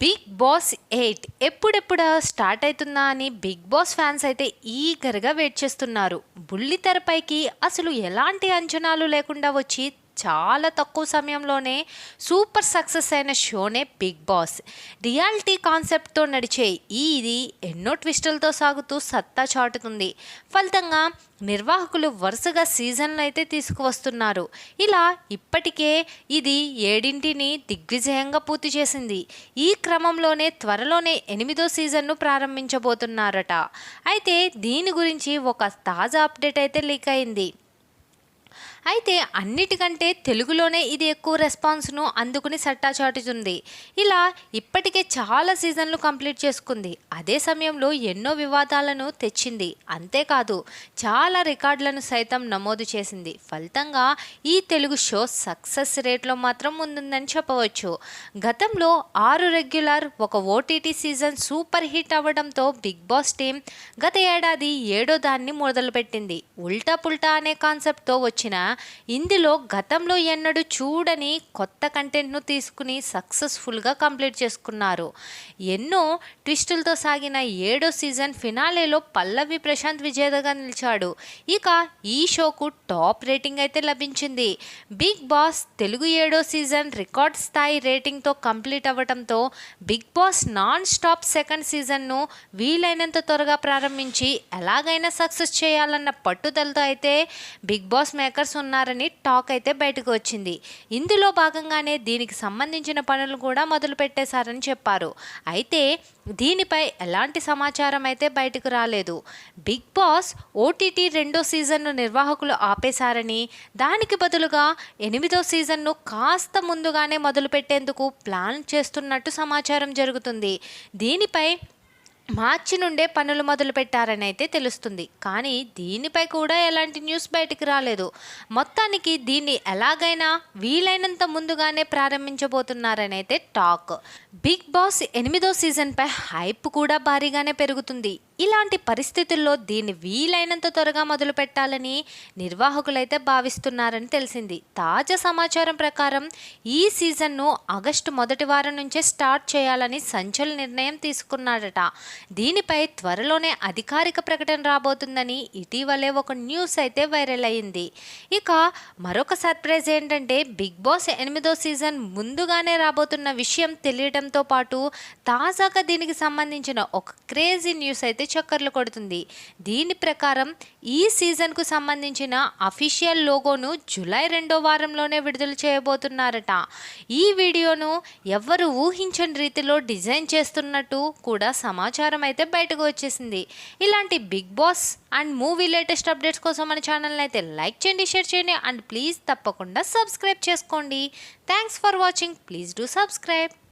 Big Boss eight ఎప్పుడెప్పుడా start అవుతుందా అని బిగ్ బాస్ ఫ్యాన్స్ అయితే ఈగర్గా వెయిట్ చేస్తున్నారు. బుల్లి తెరపైకి అసలు ఎలాంటి అంచనాలు లేకుండా వచ్చి చాలా తక్కువ సమయంలోనే సూపర్ సక్సెస్ అయిన షోనే బిగ్ బాస్. రియాలిటీ కాన్సెప్ట్తో నడిచే ఈ ఇది ఎన్నో ట్విస్టులతో సాగుతూ సత్తా చాటుతుంది. ఫలితంగా నిర్వాహకులు వరుసగా సీజన్లు అయితే తీసుకువస్తున్నారు. ఇలా ఇప్పటికే ఇది ఏడింటిని దిగ్విజయంగా పూర్తి చేసింది. ఈ క్రమంలోనే త్వరలోనే ఎనిమిదో సీజన్ను ప్రారంభించబోతున్నారట. అయితే దీని గురించి ఒక తాజా అప్డేట్ అయితే లీక్ అయింది. అయితే అన్నిటికంటే తెలుగులోనే ఇది ఎక్కువ రెస్పాన్స్ను అందుకుని సట్టా చాటుతుంది. ఇలా ఇప్పటికే చాలా సీజన్లు కంప్లీట్ చేసుకుంది. అదే సమయంలో ఎన్నో వివాదాలను తెచ్చింది. అంతేకాదు చాలా రికార్డులను సైతం నమోదు చేసింది. ఫలితంగా ఈ తెలుగు షో సక్సెస్ రేట్లో మాత్రం ముందుందని చెప్పవచ్చు. గతంలో ఆరు రెగ్యులర్ ఒక ఓటీటీ సీజన్ సూపర్ హిట్ అవ్వడంతో బిగ్ బాస్ టీం గత ఏడాది ఏడో దాన్ని మొదలుపెట్టింది. ఉల్టా పుల్టా అనే కాన్సెప్ట్తో వచ్చిన ఇందులో గతంలో ఎన్నడూ చూడని కొత్త కంటెంట్ను తీసుకుని సక్సెస్ఫుల్గా కంప్లీట్ చేసుకున్నారు. ఎన్నో ట్విస్టులతో సాగిన ఏడో సీజన్ ఫినాలేలో పల్లవి ప్రశాంత్ విజేతగా నిలిచాడు. ఇక ఈ షోకు టాప్ రేటింగ్ అయితే లభించింది. బిగ్ బాస్ తెలుగు ఏడో సీజన్ రికార్డ్ స్థాయి రేటింగ్తో కంప్లీట్ అవ్వడంతో Bigg Boss non stop second సీజన్ను వీలైనంత త్వరగా ప్రారంభించి ఎలాగైనా సక్సెస్ చేయాలన్న పట్టుదలతో అయితే బిగ్ బాస్ మేకర్స్ ఉన్నారని టాక్ అయితే బయటకు వచ్చింది. ఇందులో భాగంగానే దీనికి సంబంధించిన పనులు కూడా మొదలు పెట్టేశారని చెప్పారు. అయితే దీనిపై ఎలాంటి సమాచారం అయితే బయటకు రాలేదు. బిగ్ బాస్ ఓటీటీ రెండో సీజన్ను నిర్వాహకులు ఆపేశారని దానికి బదులుగా ఎనిమిదో సీజన్ను కాస్త ముందుగానే మొదలుపెట్టేందుకు ప్లాన్ చేస్తున్నట్టు సమాచారం జరుగుతుంది. దీనిపై మార్చి నుండే పనులు మొదలు అయితే తెలుస్తుంది. కానీ దీనిపై కూడా ఎలాంటి న్యూస్ బయటికి రాలేదు. మొత్తానికి దీన్ని ఎలాగైనా వీలైనంత ముందుగానే ప్రారంభించబోతున్నారని అయితే టాక్. బిగ్ బాస్ ఎనిమిదో సీజన్పై హైప్ కూడా భారీగానే పెరుగుతుంది. ఇలాంటి పరిస్థితుల్లో దీన్ని వీలైనంత త్వరగా మొదలు పెట్టాలని నిర్వాహకులైతే భావిస్తున్నారని తెలిసింది. తాజా సమాచారం ప్రకారం ఈ సీజన్ను ఆగస్టు మొదటి వారం నుంచే స్టార్ట్ చేయాలని సంచల నిర్ణయం తీసుకున్నాడట. దీనిపై త్వరలోనే అధికారిక ప్రకటన రాబోతుందని ఇటీవలే ఒక న్యూస్ అయితే వైరల్ అయింది. ఇక మరొక సర్ప్రైజ్ ఏంటంటే బిగ్ బాస్ ఎనిమిదో సీజన్ ముందుగానే రాబోతున్న విషయం తెలియడంతో పాటు తాజాగా దీనికి సంబంధించిన ఒక క్రేజీ న్యూస్ అయితే చక్కర్లు కొడుతుంది. దీని ప్రకారం ఈ సీజన్కు సంబంధించిన అఫీషియల్ లోగోను జూలై రెండో వారంలోనే విడుదల చేయబోతున్నారట. ఈ వీడియోను ఎవ్వరు ఊహించని రీతిలో డిజైన్ చేస్తున్నట్టు కూడా సమాచారం అయితే బయటకు వచ్చేసింది. ఇలాంటి Bigg Boss and movie latest updates కోసం మన ఛానల్ని అయితే లైక్ చేయండి షేర్ చేయండి అండ్ ప్లీజ్ తప్పకుండా సబ్స్క్రైబ్ చేసుకోండి. Thanks for watching. Please do subscribe.